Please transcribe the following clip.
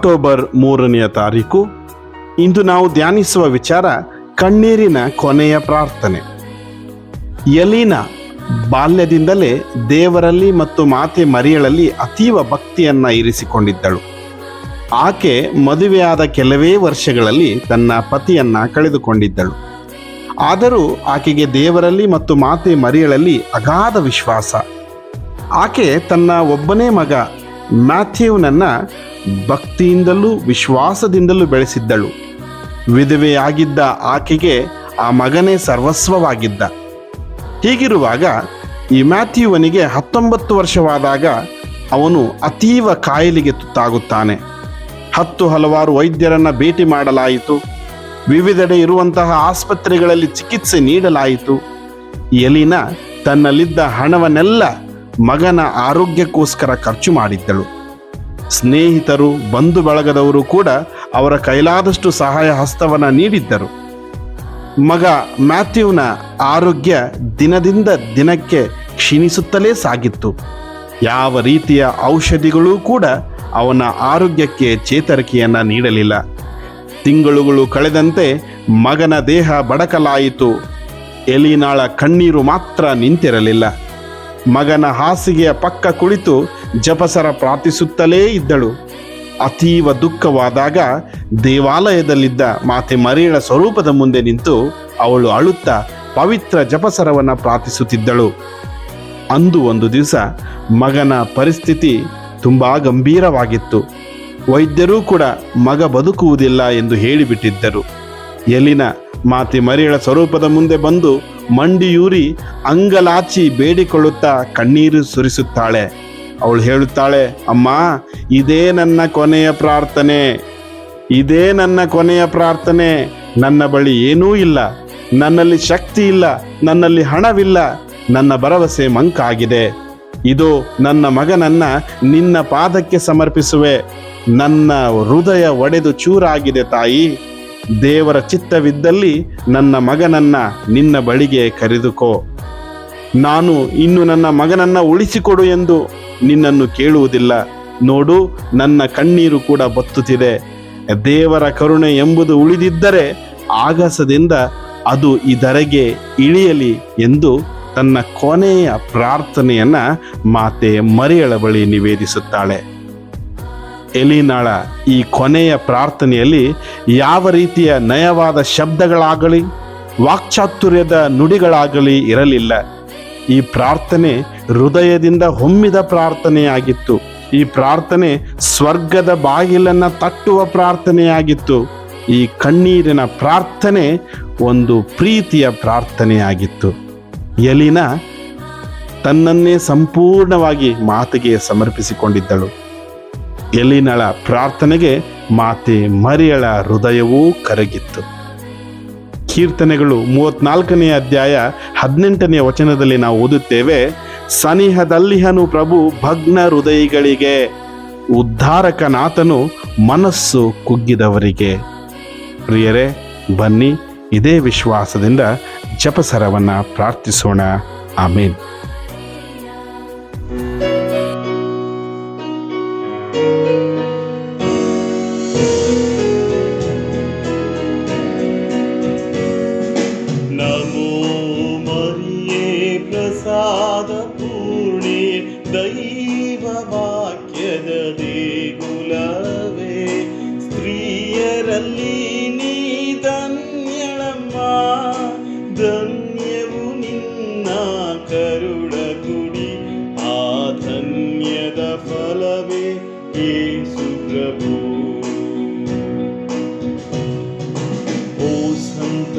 October ಮೂರನೆಯ ತಾರೀಕು, ಇಂದು ನಾವು ಧ್ಯಾನಿಸುವ ವಿಚಾರ ಕಣ್ಣೀರಿನ ಕೊನೆಯ ಪ್ರಾರ್ಥನೆ. ಯಲೀನ ಬಾಲ್ಯದಿಂದಲೇ ದೇವರಲ್ಲಿ ಮತ್ತು ಮಾತೆ ಮರಿಯಳಲ್ಲಿ ಅತೀವ ಭಕ್ತಿಯನ್ನ ಇರಿಸಿಕೊಂಡಿದ್ದಳು. ಆಕೆ ಮದುವೆಯಾದ ಕೆಲವೇ ವರ್ಷಗಳಲ್ಲಿ ತನ್ನ ಪತಿಯನ್ನ ಕಳೆದುಕೊಂಡಿದ್ದಳು. ಆದರೂ ಆಕೆಗೆ ದೇವರಲ್ಲಿ ಮತ್ತು ಮಾತೆ ಮರಿಯಳಲ್ಲಿ ಅಗಾಧ ವಿಶ್ವಾಸ. ಆಕೆ ತನ್ನ ಒಬ್ಬನೇ ಮಗ ಮ್ಯಾಥ್ಯೂನನ್ನ ಭಕ್ತಿಯಿಂದಲೂ ವಿಶ್ವಾಸದಿಂದಲೂ ಬೆಳೆಸಿದ್ದಳು. ವಿಧವೆಯಾಗಿದ್ದ ಆಕೆಗೆ ಆ ಮಗನೇ ಸರ್ವಸ್ವವಾಗಿದ್ದ. ಹೀಗಿರುವಾಗ ಈ ಮ್ಯಾಥ್ಯೂವನಿಗೆ ಹತ್ತೊಂಬತ್ತು ವರ್ಷವಾದಾಗ ಅವನು ಅತೀವ ಕಾಯಿಲೆಗೆ ತುತ್ತಾಗುತ್ತಾನೆ. ಹತ್ತು ಹಲವಾರು ವೈದ್ಯರನ್ನ ಭೇಟಿ ಮಾಡಲಾಯಿತು. ವಿವಿಧೆಡೆ ಇರುವಂತಹ ಆಸ್ಪತ್ರೆಗಳಲ್ಲಿ ಚಿಕಿತ್ಸೆ ನೀಡಲಾಯಿತು. ಎಲಿನ ತನ್ನಲ್ಲಿದ್ದ ಹಣವನ್ನೆಲ್ಲ ಮಗನ ಆರೋಗ್ಯಕ್ಕೋಸ್ಕರ ಖರ್ಚು ಮಾಡಿದ್ದಳು. ಸ್ನೇಹಿತರು, ಬಂಧು ಬಳಗದವರು ಕೂಡ ಅವರ ಕೈಲಾದಷ್ಟು ಸಹಾಯ ಹಸ್ತವನ್ನು ನೀಡಿದ್ದರು. ಮಗ ಮ್ಯಾಥ್ಯೂನ ಆರೋಗ್ಯ ದಿನದಿಂದ ದಿನಕ್ಕೆ ಕ್ಷೀಣಿಸುತ್ತಲೇ ಸಾಗಿತ್ತು. ಯಾವ ರೀತಿಯ ಔಷಧಿಗಳೂ ಕೂಡ ಅವನ ಆರೋಗ್ಯಕ್ಕೆ ಚೇತರಿಕೆಯನ್ನು ನೀಡಲಿಲ್ಲ. ತಿಂಗಳುಗಳು ಕಳೆದಂತೆ ಮಗನ ದೇಹ ಬಡಕಲಾಯಿತು. ಎಲಿನಾಳ ಕಣ್ಣೀರು ಮಾತ್ರ ನಿಂತಿರಲಿಲ್ಲ. ಮಗನ ಹಾಸಿಗೆಯ ಪಕ್ಕ ಕುಳಿತು ಜಪಸರ ಪ್ರಾರ್ಥಿಸುತ್ತಲೇ ಇದ್ದಳು. ಅತೀವ ದುಃಖವಾದಾಗ ದೇವಾಲಯದಲ್ಲಿದ್ದ ಮಾತೆ ಮರಿಯಳ ಸ್ವರೂಪದ ಮುಂದೆ ನಿಂತು ಅವಳು ಅಳುತ್ತಾ ಪವಿತ್ರ ಜಪಸರವನ್ನು ಪ್ರಾರ್ಥಿಸುತ್ತಿದ್ದಳು. ಅಂದು ಒಂದು ದಿವಸ ಮಗನ ಪರಿಸ್ಥಿತಿ ತುಂಬಾ ಗಂಭೀರವಾಗಿತ್ತು. ವೈದ್ಯರೂ ಕೂಡ ಮಗ ಬದುಕುವುದಿಲ್ಲ ಎಂದು ಹೇಳಿಬಿಟ್ಟಿದ್ದರು. ಎಲ್ಲಿನ ಮಾತೆ ಮರಿಯಳ ಸ್ವರೂಪದ ಮುಂದೆ ಬಂದು ಮಂಡಿಯೂರಿ ಅಂಗಲಾಚಿ ಬೇಡಿಕೊಳ್ಳುತ್ತಾ ಕಣ್ಣೀರು ಸುರಿಸುತ್ತಾಳೆ. ಅವಳು ಹೇಳುತ್ತಾಳೆ, ಅಮ್ಮ, ಇದೇ ನನ್ನ ಕೊನೆಯ ಪ್ರಾರ್ಥನೆ. ಇದೇ ನನ್ನ ಕೊನೆಯ ಪ್ರಾರ್ಥನೆ. ನನ್ನ ಬಳಿ ಏನೂ ಇಲ್ಲ. ನನ್ನಲ್ಲಿ ಶಕ್ತಿ ಇಲ್ಲ. ನನ್ನಲ್ಲಿ ಹಣವಿಲ್ಲ. ನನ್ನ ಭರವಸೆ ಮಂಕಾಗಿದೆ. ಇದು ನನ್ನ ಮಗನನ್ನ ನಿನ್ನ ಪಾದಕ್ಕೆ ಸಮರ್ಪಿಸುವೆ. ನನ್ನ ಹೃದಯ ಒಡೆದು ಚೂರಾಗಿದೆ ತಾಯಿ. ದೇವರ ಚಿತ್ತವಿದ್ದಲ್ಲಿ ನನ್ನ ಮಗನನ್ನ ನಿನ್ನ ಬಳಿಗೆ ಕರೆದುಕೋ. ನಾನು ಇನ್ನು ನನ್ನ ಮಗನನ್ನ ಉಳಿಸಿಕೊಡು ಎಂದು ನಿನ್ನನ್ನು ಕೇಳುವುದಿಲ್ಲ. ನೋಡು, ನನ್ನ ಕಣ್ಣೀರು ಕೂಡ ಬತ್ತುತ್ತಿದೆ. ದೇವರ ಕರುಣೆ ಎಂಬುದು ಉಳಿದಿದ್ದರೆ ಆಗಸದಿಂದ ಅದು ಇದರೆಗೆ ಇಳಿಯಲಿ ಎಂದು ತನ್ನ ಕೊನೆಯ ಪ್ರಾರ್ಥನೆಯನ್ನ ಮಾತೆ ಮರಿಯಳ ಬಳಿ ನಿವೇದಿಸುತ್ತಾಳೆ. ಎಲಿನಾಳ, ಈ ಕೊನೆಯ ಪ್ರಾರ್ಥನೆಯಲ್ಲಿ ಯಾವ ರೀತಿಯ ನಯವಾದ ಶಬ್ದಗಳಾಗಲಿ, ವಾಕ್ಚಾತುರ್ಯದ ನುಡಿಗಳಾಗಲಿ ಇರಲಿಲ್ಲ. ಈ ಪ್ರಾರ್ಥನೆ ಹೃದಯದಿಂದ ಹೊಮ್ಮಿದ ಪ್ರಾರ್ಥನೆಯಾಗಿತ್ತು. ಈ ಪ್ರಾರ್ಥನೆ ಸ್ವರ್ಗದ ಬಾಗಿಲನ್ನ ತಟ್ಟುವ ಪ್ರಾರ್ಥನೆಯಾಗಿತ್ತು. ಈ ಕಣ್ಣೀರಿನ ಪ್ರಾರ್ಥನೆ ಒಂದು ಪ್ರೀತಿಯ ಪ್ರಾರ್ಥನೆಯಾಗಿತ್ತು. ಎಲಿನ ತನ್ನನ್ನೇ ಸಂಪೂರ್ಣವಾಗಿ ಮಾತಿಗೆ ಸಮರ್ಪಿಸಿಕೊಂಡಿದ್ದಳು. ಎಲಿನಳ ಪ್ರಾರ್ಥನೆಗೆ ಮಾತೆ ಮರಿಯಳ ಹೃದಯವೂ ಕರಗಿತ್ತು. ಕೀರ್ತನೆಗಳು ಮೂವತ್ನಾಲ್ಕನೆಯ ಅಧ್ಯಾಯ ಹದಿನೆಂಟನೆಯ ವಚನದಲ್ಲಿ ನಾವು ಓದುತ್ತೇವೆ, ಸನಿಹದಲ್ಲಿಹನು ಪ್ರಭು ಭಗ್ನ ಹೃದಯಗಳಿಗೆ ಉದ್ಧಾರಕನಾಥನು ಮನಸ್ಸು ಕುಗ್ಗಿದವರಿಗೆ. ಪ್ರಿಯರೇ, ಬನ್ನಿ ಇದೇ ವಿಶ್ವಾಸದಿಂದ ಜಪಸರವನ್ನು ಪ್ರಾರ್ಥಿಸೋಣ. ಆಮೇನ್. ವಾಕ್ಯದ ದೇಗುಲವೇ, ಸ್ತ್ರೀಯರಲ್ಲಿ ನೀ ಧನ್ಯಳಮ್ಮ, ಧನ್ಯವು ನಿನ್ನ ಕರುಳ ಗುಡಿ, ಆ ಧನ್ಯದ ಫಲವೇ ಏ ಪ್ರಭು. ಓ ಸಂತ